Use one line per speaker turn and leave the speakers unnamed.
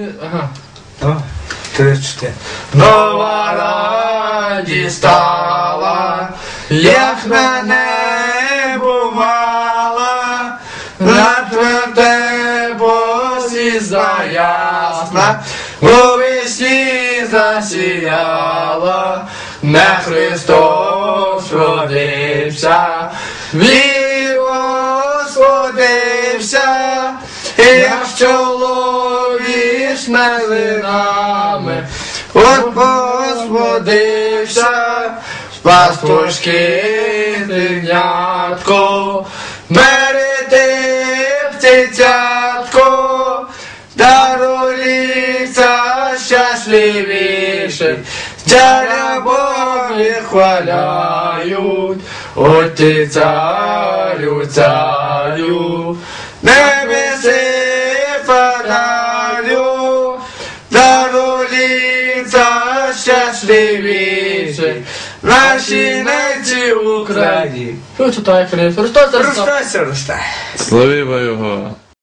Ага.
Чотири.
Нова радість стала, як на небо мала, на небо звізда ясна, у весні засіяла, не Христос родився, вірус родився, як чоловік над нами, от Господився, спас трошки дитятко, мерети птицятко, дароліця щасливіше, царя Боги хваляють, Оти царю, царю, небеси падаю, щасливіше, наші ненці в Україні. Христос?
Ростай.
Славімо його!